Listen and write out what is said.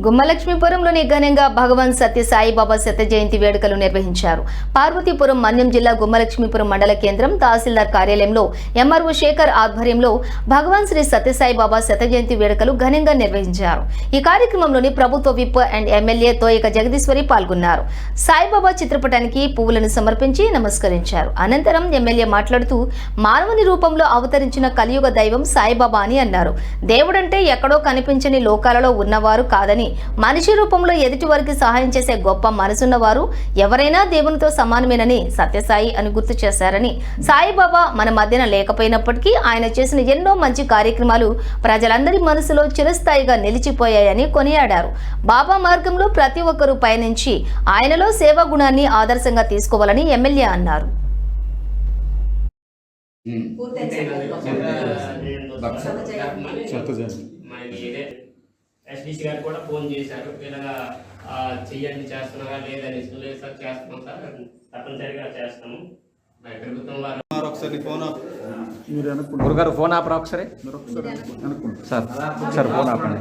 గుమ్మలక్ష్మీపురంలోని ఘనంగా భగవాన్ సత్య సాయిబాబా శత జయంతి వేడుకలు నిర్వహించారు. పార్వతీపురం మన్యం జిల్లా గుమ్మలక్ష్మీపురం మండల కేంద్రం తహసీల్దార్ కార్యాలయంలో ఎంఆర్ఓ శేఖర్ ఆధ్వర్యంలో భగవాన్ శ్రీ సత్యసాయిబాబా శత జయంతి వేడుకలు ఘనంగా నిర్వహించారు. ఈ కార్యక్రమంలోని ప్రభుత్వ whip and MLA Toyaka Jagadeeswari పాల్గొన్నారు. సాయిబాబా చిత్రపటానికి పువ్వులను సమర్పించి నమస్కరించారు. అనంతరం ఎమ్మెల్యే మాట్లాడుతూ మానవుని రూపంలో అవతరించిన కలియుగ దైవం సాయిబాబా అని అన్నారు. దేవుడంటే ఎక్కడో కనిపించని లోకాలలో ఉన్నవారు కాదని మనిషి రూపంలో ఎదుటి వారికి సహాయం చేసే గొప్ప మనసున్నవారు ఎవరైనా దేవునితో సమానమేనని సత్యసాయి అని గుర్తు చేశారని. సాయిబాబా మన మధ్యన లేకపోయినప్పటికీ ఆయన చేసిన ఎన్నో మంచి కార్యక్రమాలు ప్రజలందరి మనసులో చిరస్థాయిగా నిలిచిపోయాయని కొనియాడారు. బాబా మార్గంలో ప్రతి ఒక్కరూ పయనించి ఆయనలో సేవా గుణాన్ని ఆదర్శంగా తీసుకోవాలని ఎమ్మెల్యే అన్నారు. ఇదే ఎస్డిసి గారు కూడా ఫోన్ చేశారు. ఇలాగా ఆ, చెయ్యండి చేస్తున్నారా? లేదని లేదు సార్ చేస్తున్నాం సార్. తప్పనిసరిగా చేస్తాము. ప్రభుత్వం వారు ఒకసారి ఫోన్ ఆఫ్. గురుగారు ఫోన్ ఆపరా ఒకసారి? మీరు ఒకసారి అనుకుంటారు. సార్ ఒకసారి ఫోన్ ఆపండి.